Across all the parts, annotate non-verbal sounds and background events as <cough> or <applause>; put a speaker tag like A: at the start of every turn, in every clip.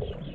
A: Yeah.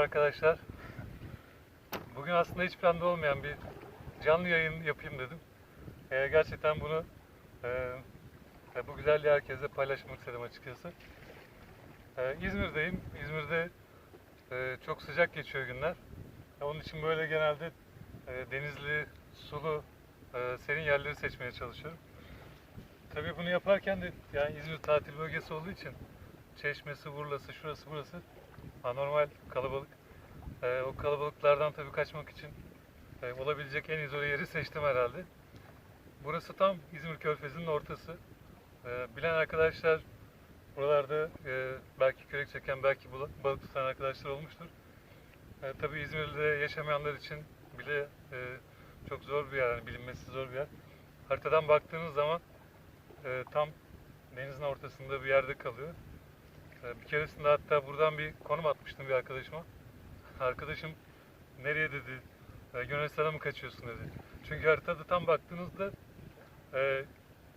A: Arkadaşlar. Bugün aslında hiç planda olmayan bir canlı yayın yapayım dedim. Ee, gerçekten bunu e, e, bu güzelliği herkese paylaşmak istedim açıkçası. Ee, İzmir'deyim. İzmir'de e, çok sıcak geçiyor günler. E, Onun için böyle genelde e, denizli, sulu, e, serin yerleri seçmeye çalışıyorum. Tabii bunu yaparken de yani İzmir tatil bölgesi olduğu için Çeşmesi, Burlası, şurası burası anormal kalabalık. Ee, o kalabalıklardan tabii kaçmak için e, olabilecek en izole yeri seçtim herhalde. Burası tam İzmir Körfezi'nin ortası. Ee, bilen arkadaşlar buralarda e, belki kürek çeken, belki balık tutan arkadaşlar olmuştur. E, tabii İzmir'de yaşamayanlar için bile e, çok zor bir yer, yani bilinmesi zor bir yer. Haritadan baktığınız zaman e, tam denizin ortasında bir yerde kalıyor. E, bir keresinde hatta buradan bir konum atmıştım bir arkadaşıma. Arkadaşım nereye dedi, e, Yunanistan'a mı kaçıyorsun dedi. Çünkü haritada tam baktığınızda e,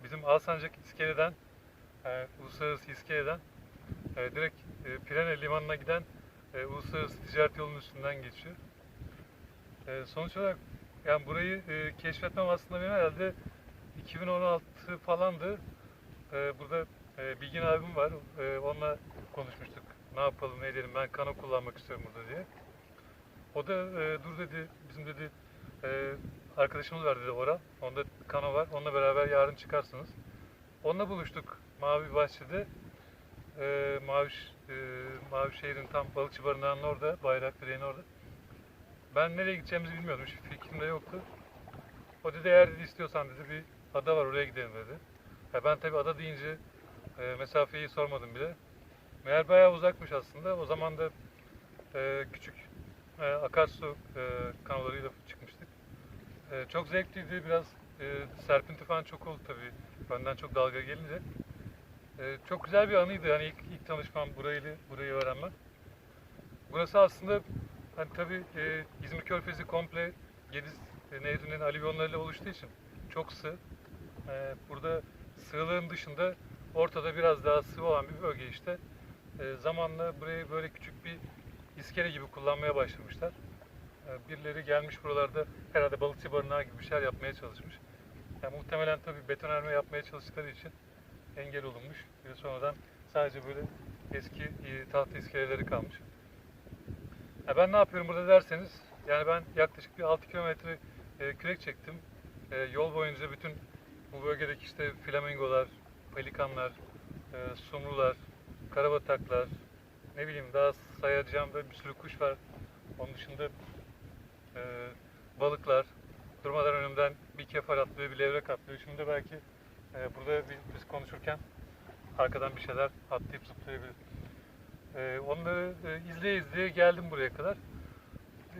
A: bizim Alsancak iskeleden, e, uluslararası iskeleden e, direkt Pirene limanına giden uluslararası ticaret yolunun üstünden geçiyor. Sonuç olarak yani burayı keşfetmem aslında benim herhalde 2016 falandı. Ee, burada Bilgin abim var. Ee, onunla konuşmuştuk. Ne yapalım, ne edelim, ben kano kullanmak istiyorum burada diye. O da e, dur dedi, bizim dedi e, arkadaşımız var dedi Oral. Onda kano var. Onunla beraber yarın çıkarsınız. Onunla buluştuk Mavi Bahçe'de. E, Mavi, e, Mavi şehrin tam balıkçı barınağının orada, bayrak direğinin orada. Ben nereye gideceğimizi bilmiyordum. Hiçbir fikrim de yoktu. O dedi eğer dedi istiyorsan dedi bir ada var oraya gidelim dedi. Ya ben tabii ada deyince e, mesafeyi sormadım bile. Meğer bayağı uzakmış aslında. O zaman da e, küçük e, akarsu e, kanallarıyla çıkmıştık. E, çok zevkliydi. Biraz e, serpinti falan çok oldu tabii. Önden çok dalga gelince. E, çok güzel bir anıydı. Yani ilk, ilk tanışmam burayı, burayı öğrenmem. Burası aslında hani tabii e, İzmir Körfezi komple Gediz e, Nehri'nin alüvyonlarıyla oluştuğu için çok sığ. E, burada sığlığın dışında ortada biraz daha sığ olan bir bölge işte. E, zamanla burayı böyle küçük bir iskele gibi kullanmaya başlamışlar. E, birileri gelmiş buralarda herhalde balıkçı barınağı gibi bir şeyler yapmaya çalışmış. Yani muhtemelen tabii betonarme yapmaya çalıştıkları için engel olunmuş. Ve sonradan sadece böyle eski e, tahta iskeleleri kalmış. Ya ben ne yapıyorum burada derseniz, yani ben yaklaşık bir 6 kilometre e, kürek çektim. E, yol boyunca bütün bu bölgedeki işte flamingolar, pelikanlar, e, sumrular, karabataklar, ne bileyim daha sayacağım böyle bir sürü kuş var. Onun dışında e, balıklar, durmadan önümden bir kefal atlıyor, bir levrek atlıyor. Şimdi belki e, burada biz konuşurken arkadan bir şeyler atlayıp zıplayabilir. E, onları e, izleye izleye geldim buraya kadar.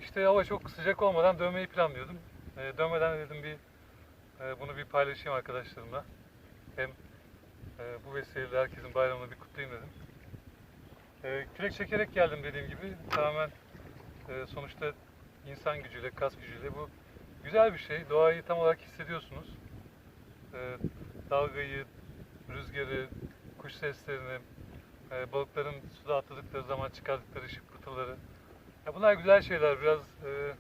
A: İşte hava çok sıcak olmadan dönmeyi planlıyordum. E, dönmeden dedim bir e, bunu bir paylaşayım arkadaşlarımla. Hem e, bu vesileyle herkesin bayramını bir kutlayayım dedim. E, kürek çekerek geldim dediğim gibi. Tamamen e, sonuçta insan gücüyle, kas gücüyle bu güzel bir şey. Doğayı tam olarak hissediyorsunuz. Ee, dalgayı, rüzgarı, kuş seslerini, e, balıkların suda atladıkları zaman çıkardıkları şıkırtıları. Ya bunlar güzel şeyler. Biraz e,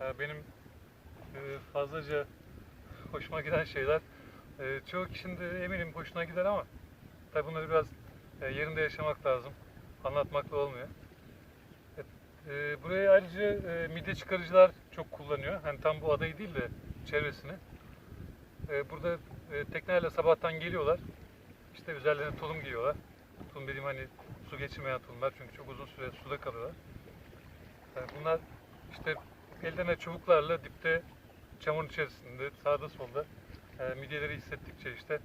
A: e, benim e, fazlaca hoşuma giden şeyler. E, çoğu kişinin de eminim hoşuna gider ama tabi bunları biraz e, yerinde yaşamak lazım. Anlatmakla olmuyor. Evet, e, burayı ayrıca e, midye çıkarıcılar çok kullanıyor. Hani tam bu adayı değil de çevresini. E, burada e, teknelerle sabahtan geliyorlar. İşte üzerlerine tulum giyiyorlar. Tulum dediğim hani su geçirmeyen tulumlar çünkü çok uzun süre suda kalıyorlar. Yani bunlar işte ellerine çubuklarla dipte çamurun içerisinde sağda solda e, midyeleri hissettikçe işte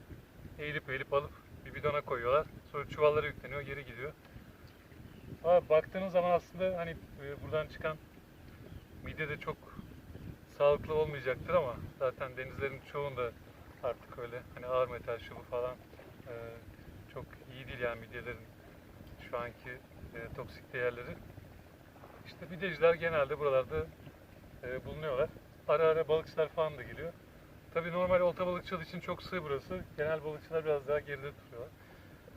A: eğilip eğilip alıp bir bidona koyuyorlar. Sonra çuvallara yükleniyor, geri gidiyor. Ama baktığınız zaman aslında hani e, buradan çıkan midye de çok sağlıklı olmayacaktır ama zaten denizlerin çoğunda artık öyle hani ağır metal şu bu falan e, çok iyi değil yani midyelerin şu anki e, toksik değerleri. İşte midyeciler genelde buralarda bulunuyorlar. Ara ara balıkçılar falan da geliyor. Tabii normal olta balıkçılığı için çok sığ burası. Genel balıkçılar biraz daha geride duruyorlar.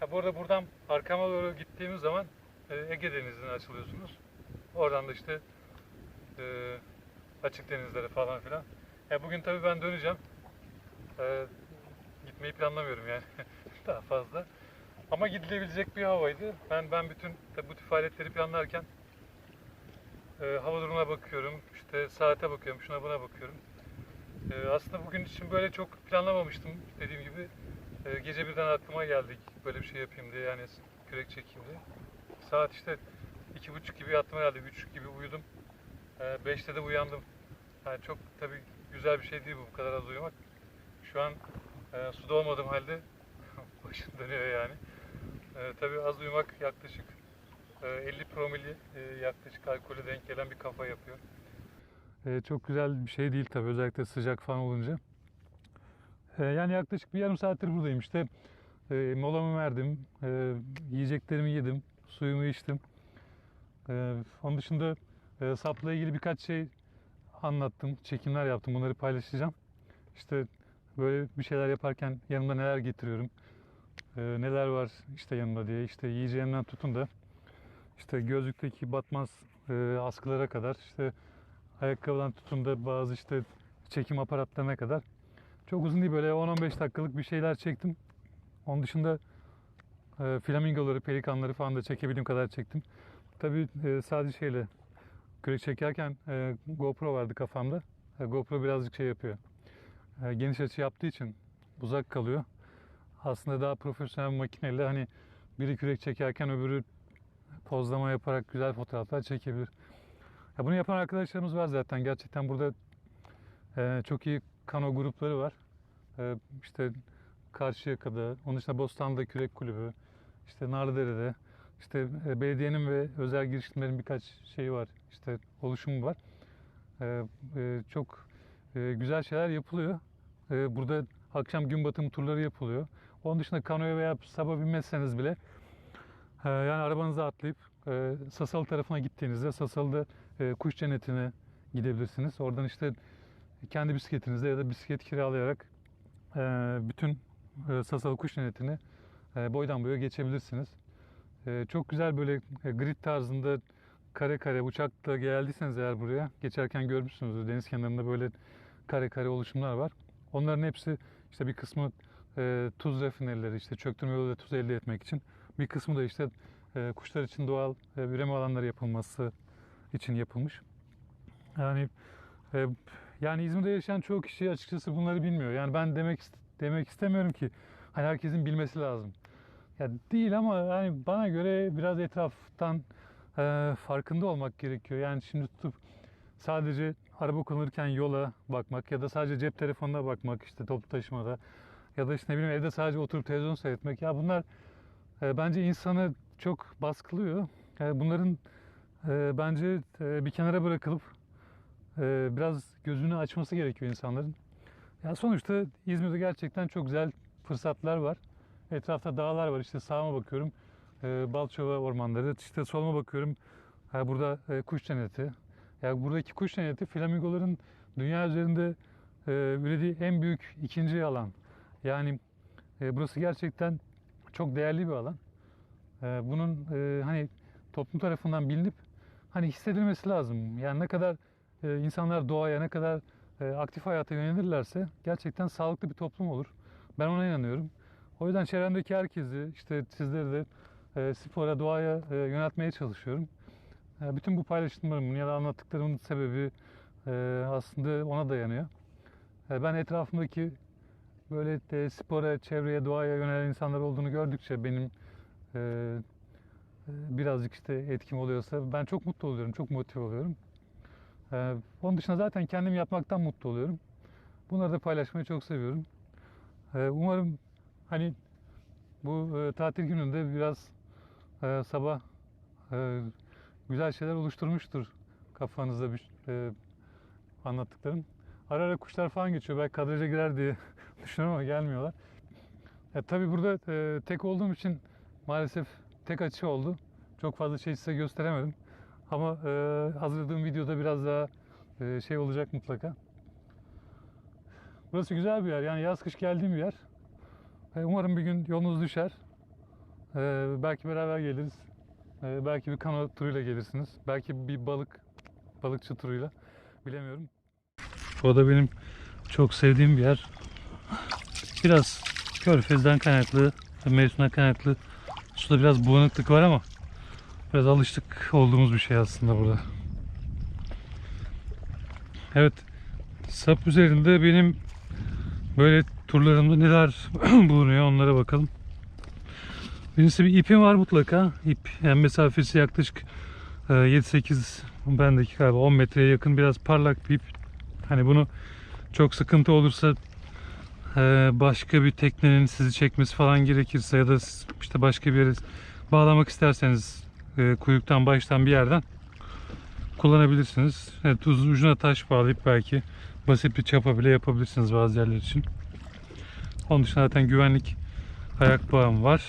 A: Ha, bu arada buradan arkama doğru gittiğimiz zaman Ege Denizi'ne açılıyorsunuz. Oradan da işte e, açık denizlere falan filan. Ya bugün tabii ben döneceğim. E, gitmeyi planlamıyorum yani <laughs> daha fazla. Ama gidilebilecek bir havaydı. Ben ben bütün bu tip faaliyetleri planlarken e, hava durumuna bakıyorum, işte saate bakıyorum, şuna buna bakıyorum. E, aslında bugün için böyle çok planlamamıştım dediğim gibi. E, gece birden aklıma geldik böyle bir şey yapayım diye yani kürek çekeyim diye. Saat işte iki buçuk gibi yattım herhalde, üç gibi uyudum. E, beşte de uyandım. Yani çok tabii güzel bir şey değil bu, bu kadar az uyumak. Şu an e, suda olmadığım halde <laughs> başım dönüyor yani. E, tabii az uyumak yaklaşık e, 50 promili e, yaklaşık alkolü denk gelen bir kafa yapıyor. E, çok güzel bir şey değil tabii özellikle sıcak falan olunca. E, yani yaklaşık bir yarım saattir buradayım işte. E, molamı verdim, e, yiyeceklerimi yedim, suyumu içtim. E, onun dışında e, sapla ilgili birkaç şey anlattım, çekimler yaptım. Bunları paylaşacağım. İşte böyle bir şeyler yaparken yanımda neler getiriyorum, e, neler var işte yanımda diye. İşte yiyeceğimden tutun da işte gözlükteki batmaz e, askılara kadar, işte ayakkabıdan tutun da bazı işte çekim aparatlarına kadar. Çok uzun değil böyle 10-15 dakikalık bir şeyler çektim. Onun dışında e, flamingoları, pelikanları falan da çekebildiğim kadar çektim. Tabii e, sadece şeyle kürek çekerken e, GoPro vardı kafamda. E, GoPro birazcık şey yapıyor. E, geniş açı yaptığı için uzak kalıyor. Aslında daha profesyonel bir makineyle hani biri kürek çekerken öbürü pozlama yaparak güzel fotoğraflar çekebilir. Ya bunu yapan arkadaşlarımız var zaten. Gerçekten burada e, çok iyi kano grupları var. E, işte Karşıyaka'da, onun dışında Bostan'da Kürek Kulübü, işte Narlıdere'de, işte e, belediyenin ve özel girişimlerin birkaç şeyi var, işte oluşumu var. E, e, çok güzel şeyler yapılıyor. Burada akşam gün batımı turları yapılıyor. Onun dışında kanoya veya sabah binmezseniz bile yani arabanıza atlayıp e, Sasalı tarafına gittiğinizde Sasalı'da kuş cennetine gidebilirsiniz. Oradan işte kendi bisikletinizle ya da bisiklet kiralayarak bütün e, Sasalı kuş cennetini boydan boya geçebilirsiniz. E, çok güzel böyle e, grid tarzında kare kare uçakla geldiyseniz eğer buraya geçerken görmüşsünüzdür deniz kenarında böyle kare kare oluşumlar var. Onların hepsi işte bir kısmı e, tuz rafinerileri işte çöktürme yoluyla tuz elde etmek için bir kısmı da işte e, kuşlar için doğal e, üreme alanları yapılması için yapılmış. Yani yani İzmir'de yaşayan çoğu kişi açıkçası bunları bilmiyor. Yani ben demek demek istemiyorum ki hani herkesin bilmesi lazım. Ya değil ama yani bana göre biraz etraftan e, farkında olmak gerekiyor. Yani şimdi tutup sadece araba kullanırken yola bakmak ya da sadece cep telefonuna bakmak işte toplu taşımada ya da işte ne bileyim evde sadece oturup televizyon seyretmek ya bunlar e, bence insanı çok baskılıyor. E, bunların e, bence e, bir kenara bırakılıp e, biraz gözünü açması gerekiyor insanların. Ya sonuçta İzmir'de gerçekten çok güzel fırsatlar var. Etrafta dağlar var. İşte sağıma bakıyorum. E, Balçova ormanları. İşte soluma bakıyorum. Ha, burada e, kuş cenneti. Ya buradaki kuş cenneti flamingoların dünya üzerinde e, ürediği en büyük ikinci alan. Yani e, burası gerçekten çok değerli bir alan. E, bunun e, hani toplum tarafından bilinip hani hissedilmesi lazım. Yani ne kadar e, insanlar doğaya ne kadar e, aktif hayata yönelirlerse gerçekten sağlıklı bir toplum olur. Ben ona inanıyorum. O yüzden çevremdeki herkesi işte sizleri de e, spora, doğaya e, yöneltmeye çalışıyorum. E, bütün bu paylaşımlarımın ya da anlattıklarımın sebebi e, aslında ona dayanıyor. E, ben etrafımdaki böyle de spora, çevreye, doğaya yönelen insanlar olduğunu gördükçe benim e, e, birazcık işte etkim oluyorsa ben çok mutlu oluyorum, çok motive oluyorum. E, onun dışında zaten kendim yapmaktan mutlu oluyorum. Bunları da paylaşmayı çok seviyorum. E, umarım hani bu e, tatil gününde biraz e, sabah e, güzel şeyler oluşturmuştur kafanızda bir e, anlattıklarım. Ara ara kuşlar falan geçiyor. Belki kadraja girer diye <laughs> düşünüyorum ama gelmiyorlar. E, tabii burada e, tek olduğum için maalesef tek açı oldu. Çok fazla şey size gösteremedim. Ama e, hazırladığım videoda biraz daha e, şey olacak mutlaka. Burası güzel bir yer. Yani yaz kış geldiğim bir yer. Umarım bir gün yolunuz düşer. E, belki beraber geliriz. E, belki bir kano turuyla gelirsiniz. Belki bir balık balıkçı turuyla. Bilemiyorum. Bu da benim çok sevdiğim bir yer. Biraz körfezden kaynaklı, mevsimden kaynaklı suda biraz bulanıklık var ama biraz alıştık olduğumuz bir şey aslında burada. Evet, sap üzerinde benim böyle turlarımda neler <clears throat> bulunuyor onlara bakalım. Birincisi bir ipim var mutlaka. İp yani mesafesi yaklaşık e, 7-8 bendeki galiba 10 metreye yakın biraz parlak bir ip. Hani bunu çok sıkıntı olursa e, başka bir teknenin sizi çekmesi falan gerekirse ya da işte başka bir yere bağlamak isterseniz e, kuyruktan baştan bir yerden kullanabilirsiniz. Evet, ucuna taş bağlayıp belki basit bir çapa bile yapabilirsiniz bazı yerler için. Onun dışında zaten güvenlik ayak bağım var.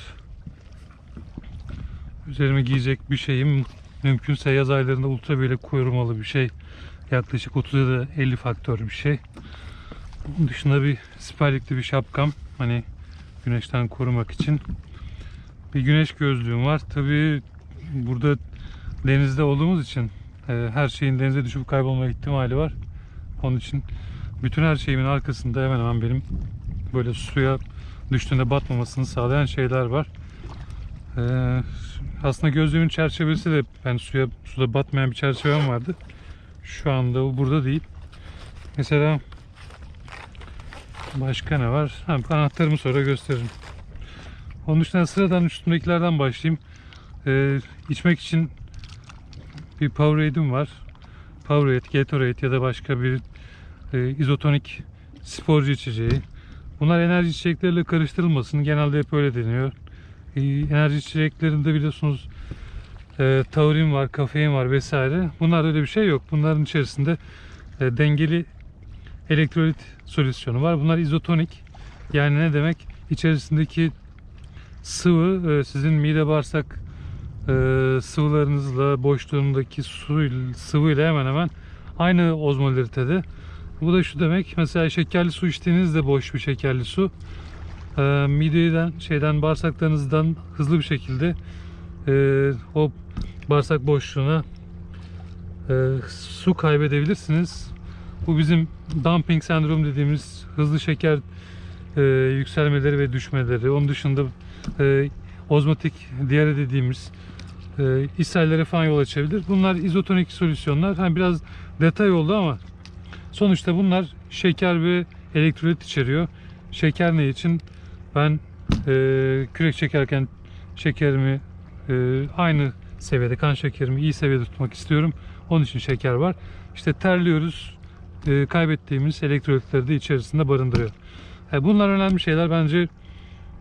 A: Üzerime giyecek bir şeyim mümkünse yaz aylarında ultra böyle korumalı bir şey. Yaklaşık 30 ya da 50 faktör bir şey. Bunun dışında bir siperlikli bir şapkam. Hani güneşten korumak için. Bir güneş gözlüğüm var. Tabii burada denizde olduğumuz için e, her şeyin denize düşüp kaybolma ihtimali var. Onun için bütün her şeyimin arkasında hemen hemen benim böyle suya düştüğünde batmamasını sağlayan şeyler var. Ee, aslında gözlüğümün çerçevesi de ben suya suda batmayan bir çerçevem vardı. Şu anda o burada değil. Mesela başka ne var? Ha, anahtarımı sonra gösteririm. Onun dışında sıradan üstündekilerden başlayayım. Ee, içmek için bir Powerade'im var. Powerade, Gatorade ya da başka bir e, izotonik sporcu içeceği. Bunlar enerji içecekleriyle karıştırılmasın. Genelde hep öyle deniyor. E, enerji içeceklerinde biliyorsunuz e, taurin var, kafein var vesaire. Bunlarda öyle bir şey yok. Bunların içerisinde e, dengeli elektrolit solüsyonu var. Bunlar izotonik. Yani ne demek? İçerisindeki sıvı e, sizin mide bağırsak e, sıvılarınızla boşluğundaki su sıvıyla hemen hemen aynı ozmolaritede. Bu da şu demek. Mesela şekerli su içtiğinizde boş bir şekerli su e, mideden şeyden bağırsaklarınızdan hızlı bir şekilde e, o bağırsak boşluğuna e, su kaybedebilirsiniz. Bu bizim dumping sendrom dediğimiz hızlı şeker e, yükselmeleri ve düşmeleri. Onun dışında e, ozmotik diyare dediğimiz e, ishallere falan yol açabilir. Bunlar izotonik solüsyonlar. Hani biraz detay oldu ama sonuçta bunlar şeker ve elektrolit içeriyor. Şeker ne için? Ben e, kürek çekerken şekerimi e, aynı seviyede, kan şekerimi iyi seviyede tutmak istiyorum. Onun için şeker var. İşte terliyoruz. E, kaybettiğimiz elektrolitleri de içerisinde barındırıyor. E, bunlar önemli şeyler. Bence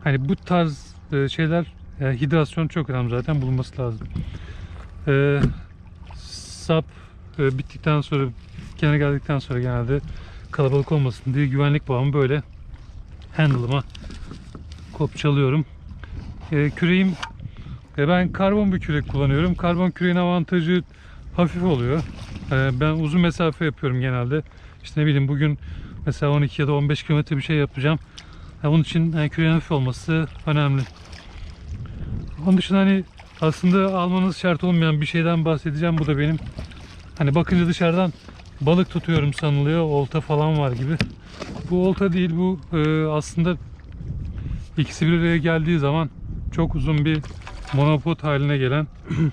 A: hani bu tarz e, şeyler e, hidrasyon çok önemli zaten bulunması lazım. E, sap e, bittikten sonra kenara geldikten sonra genelde kalabalık olmasın diye güvenlik bağımı böyle handle'ıma kopçalıyorum. E, küreğim e, ben karbon bir kürek kullanıyorum. Karbon küreğin avantajı hafif oluyor. Ee, ben uzun mesafe yapıyorum genelde. İşte ne bileyim bugün mesela 12 ya da 15 kilometre bir şey yapacağım. Ya bunun için yani küreğin hafif olması önemli. Onun dışında hani aslında almanız şart olmayan bir şeyden bahsedeceğim. Bu da benim hani bakınca dışarıdan balık tutuyorum sanılıyor. Olta falan var gibi. Bu olta değil bu e, aslında ikisi bir araya geldiği zaman çok uzun bir monopod haline gelen <clears throat>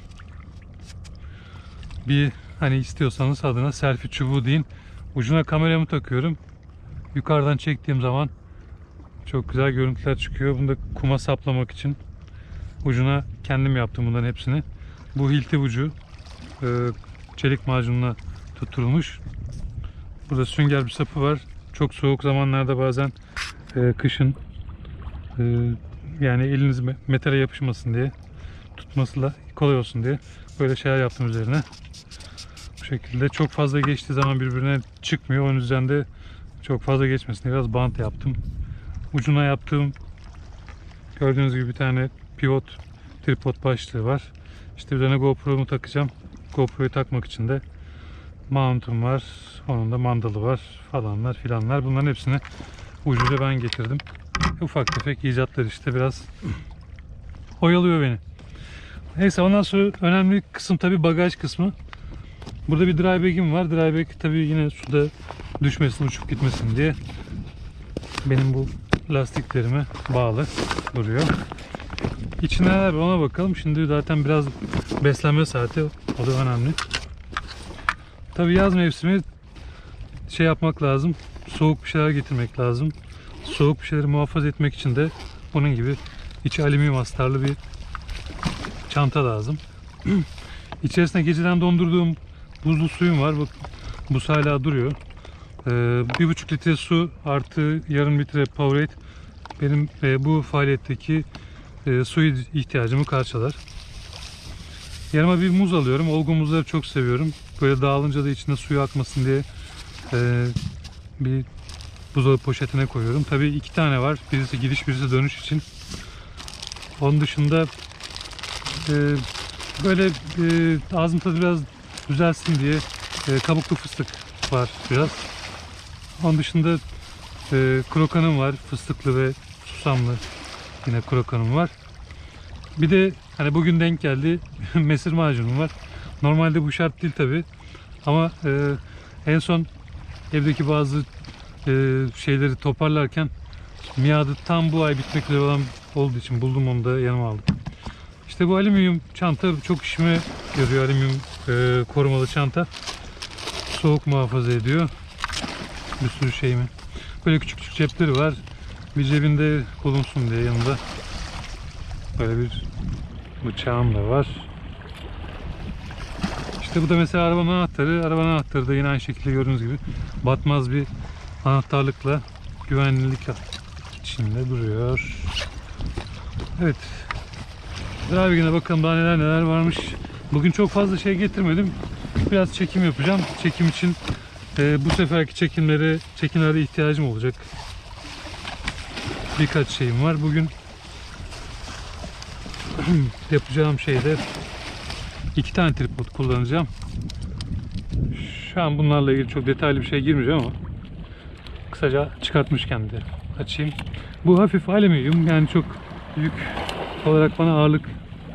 A: bir hani istiyorsanız adına selfie çubuğu deyin. Ucuna kameramı takıyorum. Yukarıdan çektiğim zaman çok güzel görüntüler çıkıyor. Bunu da kuma saplamak için ucuna kendim yaptım bunların hepsini. Bu hilti ucu e, çelik macunla tutturulmuş. Burada sünger bir sapı var. Çok soğuk zamanlarda bazen e, kışın e, yani eliniz me- metale yapışmasın diye tutması da kolay olsun diye böyle şeyler yaptım üzerine. Bu şekilde çok fazla geçtiği zaman birbirine çıkmıyor. Onun yüzden de çok fazla geçmesin diye biraz bant yaptım. Ucuna yaptığım gördüğünüz gibi bir tane pivot tripod başlığı var. İşte üzerine GoPro'mu takacağım. GoPro'yu takmak için de mount'um var. Onun da mandalı var falanlar filanlar. Bunların hepsini ucuyla ben getirdim. Ufak tefek icatlar işte biraz oyalıyor beni. Neyse ondan sonra önemli kısım tabi bagaj kısmı. Burada bir dry bag'im var. Dry bag tabi yine suda düşmesin, uçup gitmesin diye benim bu lastiklerime bağlı duruyor. İçine neler ona bakalım. Şimdi zaten biraz beslenme saati. O da önemli. Tabi yaz mevsimi şey yapmak lazım. Soğuk bir şeyler getirmek lazım. Soğuk bir şeyleri muhafaza etmek için de bunun gibi içi alüminyum astarlı bir çanta lazım. <clears throat> İçerisine geceden dondurduğum buzlu suyum var. Bak, buz hala duruyor. Ee, bir buçuk litre su artı yarım litre Powerade benim e, bu faaliyetteki e, su ihtiyacımı karşılar. Yanıma bir muz alıyorum. Olgun muzları çok seviyorum. Böyle dağılınca da içinde suyu akmasın diye e, bir buzdolabı poşetine koyuyorum. Tabii iki tane var. Birisi gidiş birisi dönüş için. Onun dışında e, böyle e, ağzım tadı biraz düzelsin diye e, kabuklu fıstık var biraz. Onun dışında e, krokanım var. Fıstıklı ve susamlı yine krokanım var. Bir de hani bugün denk geldi <laughs> mesir macunum var. Normalde bu şart değil tabi. Ama e, en son evdeki bazı e, şeyleri toparlarken miadı tam bu ay bitmek üzere olan olduğu için buldum onu da yanıma aldım. İşte bu alüminyum çanta çok işime yarıyor. Alüminyum e, korumalı çanta. Soğuk muhafaza ediyor. Bir sürü şeyimi. Böyle küçük küçük cepleri var. Bir cebinde bulunsun diye yanında. Böyle bir bıçağım da var. İşte bu da mesela arabanın anahtarı. Arabanın anahtarı da yine aynı şekilde gördüğünüz gibi batmaz bir anahtarlıkla güvenlik içinde duruyor. Evet. Driving'e bakalım daha neler neler varmış. Bugün çok fazla şey getirmedim. Biraz çekim yapacağım. Çekim için e, bu seferki çekimlere çekimlerde ihtiyacım olacak. Birkaç şeyim var. Bugün <clears throat> yapacağım şeyde iki tane tripod kullanacağım. Şu an bunlarla ilgili çok detaylı bir şey girmeyeceğim ama kısaca çıkartmışken de açayım. Bu hafif alüminyum yani çok yük olarak bana ağırlık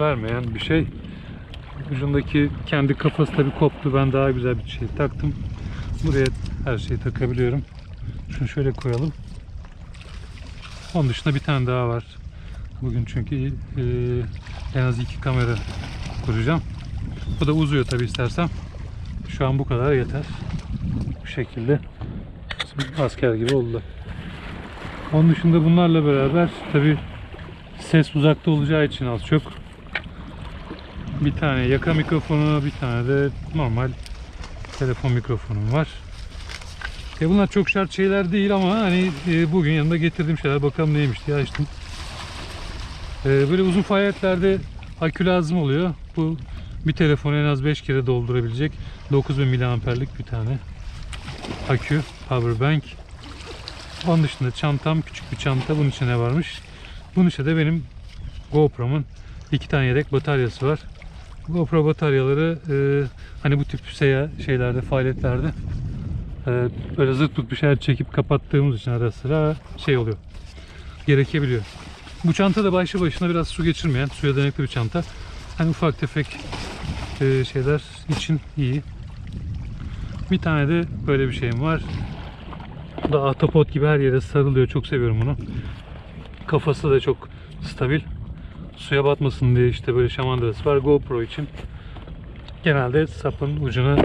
A: vermeyen bir şey. Ucundaki kendi kafası tabi koptu. Ben daha güzel bir şey taktım. Buraya her şeyi takabiliyorum. Şunu şöyle koyalım. Onun dışında bir tane daha var. Bugün çünkü e, en az iki kamera kuracağım. Bu da uzuyor tabi istersem. Şu an bu kadar yeter. Bu şekilde. Asker gibi oldu. Onun dışında bunlarla beraber tabi ses uzakta olacağı için az çok bir tane yaka mikrofonu, bir tane de normal telefon mikrofonum var. E bunlar çok şart şeyler değil ama hani e, bugün yanında getirdiğim şeyler bakalım neymiş diye açtım. E, böyle uzun faaliyetlerde akü lazım oluyor. Bu bir telefonu en az 5 kere doldurabilecek 9000 miliamperlik bir tane akü, power bank. Onun dışında çantam küçük bir çanta. Bunun içine varmış. Bunun içinde de benim GoPro'mun iki tane yedek bataryası var. GoPro bataryaları e, hani bu tip seyahat şeylerde, faaliyetlerde e, böyle zırt tut bir şeyler çekip kapattığımız için ara sıra şey oluyor. Gerekebiliyor. Bu çanta da başlı başına biraz su geçirmeyen, suya dayanıklı bir çanta. Hani ufak tefek şeyler için iyi. Bir tane de böyle bir şeyim var. Bu da ahtapot gibi her yere sarılıyor. Çok seviyorum bunu. Kafası da çok stabil. Suya batmasın diye işte böyle şamandırası var. GoPro için genelde sapın ucuna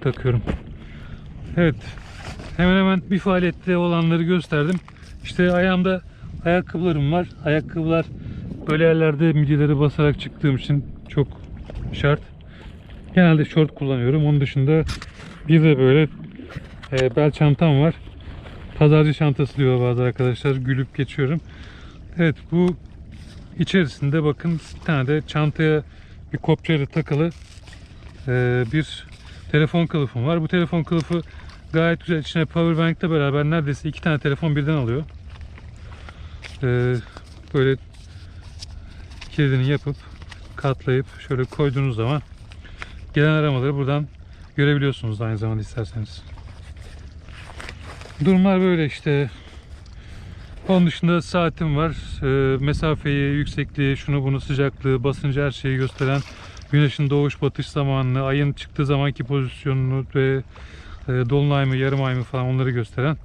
A: takıyorum. Evet. Hemen hemen bir faaliyette olanları gösterdim. İşte ayağımda ayakkabılarım var. Ayakkabılar böyle yerlerde midyeleri basarak çıktığım için çok şart. Genelde şort kullanıyorum. Onun dışında bir de böyle e, bel çantam var. Pazarcı çantası diyor bazı arkadaşlar. Gülüp geçiyorum. Evet bu içerisinde bakın bir tane de çantaya bir kopçayla takılı e, bir telefon kılıfım var. Bu telefon kılıfı gayet güzel. İçine powerbank ile beraber neredeyse iki tane telefon birden alıyor. E, böyle kilidini yapıp katlayıp şöyle koyduğunuz zaman gelen aramaları buradan görebiliyorsunuz aynı zamanda isterseniz. Durumlar böyle işte. Onun dışında saatim var. Ee, mesafeyi, yüksekliği, şunu bunu sıcaklığı, basıncı her şeyi gösteren güneşin doğuş batış zamanını, ayın çıktığı zamanki pozisyonunu ve e, dolunay mı, yarım ay mı falan onları gösteren.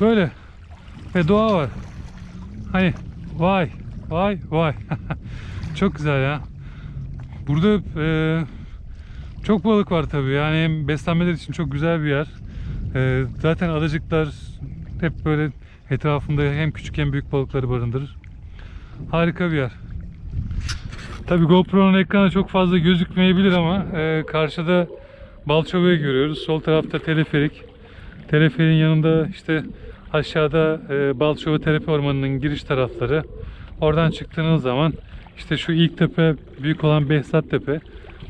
A: Böyle. Ve doğa var. Hani vay, vay, vay. <laughs> Çok güzel ya. Burada e, çok balık var tabii. Yani hem beslenmeler için çok güzel bir yer. E, zaten adacıklar hep böyle etrafında hem küçük hem büyük balıkları barındırır. Harika bir yer. Tabii GoPro'nun ekranı çok fazla gözükmeyebilir ama e, karşıda Balçova'yı görüyoruz. Sol tarafta teleferik. Teleferiğin yanında işte aşağıda e, Balçova Tepe Ormanı'nın giriş tarafları. Oradan çıktığınız zaman işte şu ilk tepe büyük olan Behzat Tepe.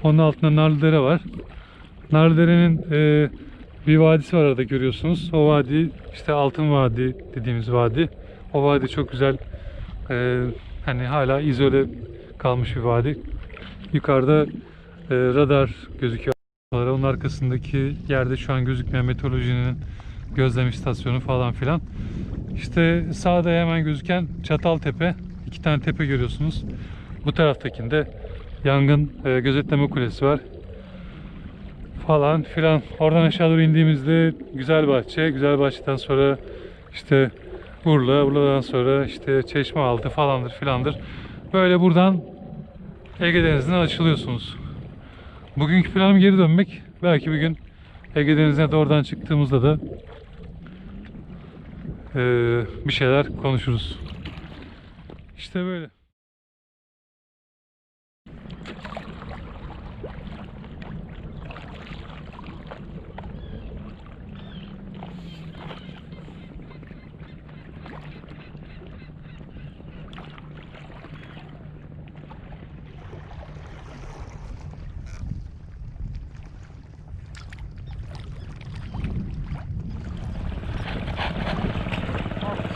A: Onun altında Narlıdere var. Narlıdere'nin e, bir vadisi var arada görüyorsunuz. O vadi işte Altın Vadi dediğimiz vadi. O vadi çok güzel. e, hani hala izole kalmış bir vadi. Yukarıda e, radar gözüküyor. Onun arkasındaki yerde şu an gözükmeyen meteorolojinin gözlem istasyonu falan filan. İşte sağda hemen gözüken Çataltepe. iki tane tepe görüyorsunuz. Bu taraftakinde yangın e, gözetleme kulesi var. Falan filan. Oradan aşağı doğru indiğimizde güzel bahçe. Güzel bahçeden sonra işte Urla. Urla'dan sonra işte Çeşmealtı falandır filandır. Böyle buradan Ege Denizi'ne açılıyorsunuz. Bugünkü planım geri dönmek. Belki bir gün Ege Denizi'ne de oradan çıktığımızda da eee, bir şeyler konuşuruz. İşte böyle.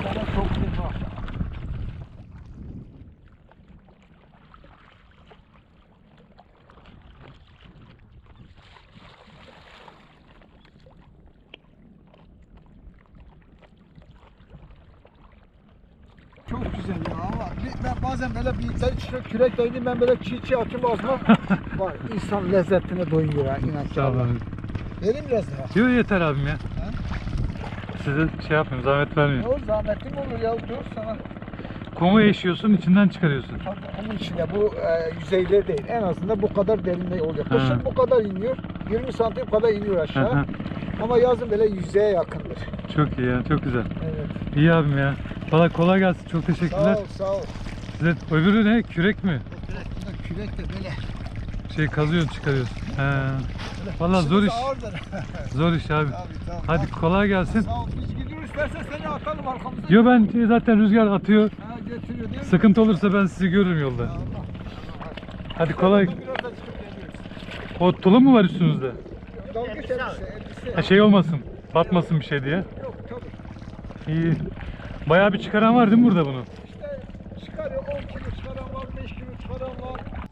B: Sana çok iyi bak. Çok güzel ya ama bir- ben bazen böyle bir sen çi- kürek değdim ben böyle çiğ çiğ açıp ağzıma <laughs> var insan lezzetine doyuyor ya inan
A: Sağ olun.
B: Vereyim biraz daha.
A: Yok yeter abim ya. Size şey yapmayayım, zahmet
B: Ne
A: vermeyeyim.
B: olur zahmetim olur ya dur sana.
A: Kumu eşiyorsun, içinden çıkarıyorsun.
B: Tabii onun içinde bu e, yüzeyde değil. En azından bu kadar derinde oluyor.
A: Ha.
B: Kışın bu kadar iniyor. 20 santim kadar iniyor
A: Hı
B: aşağı.
A: hı.
B: Ama yazın böyle yüzeye yakındır.
A: çok iyi ya, çok güzel.
B: Evet.
A: İyi abim ya. Valla kolay gelsin, çok
B: Sağ
A: teşekkürler.
B: ol, sağ ol.
A: Size öbürü ne? Kürek mi?
B: Kürek, kürek de böyle.
A: Şey kazıyorsun, çıkarıyorsun. He. Vallahi zor iş. <laughs> Zor iş abi.
B: Tabii, tamam.
A: Hadi kolay gelsin.
B: Sağ ol. Biz gidiyoruz istersen seni atalım arkamızdan.
A: Yo ben zaten rüzgar atıyor.
B: Ha, götürüyor değil mi?
A: Sıkıntı olursa ben sizi görürüm yolda.
B: Allah.
A: Hadi kolay. O tulum mu var üstünüzde?
B: Dalgıç elbise, elbise.
A: Ha, şey olmasın. Batmasın bir şey diye.
B: Yok tabii.
A: İyi. Bayağı bir çıkaran var değil mi burada bunu?
B: çıkarıyor. 10 kilo çıkaran var, 5 kilo çıkaran var.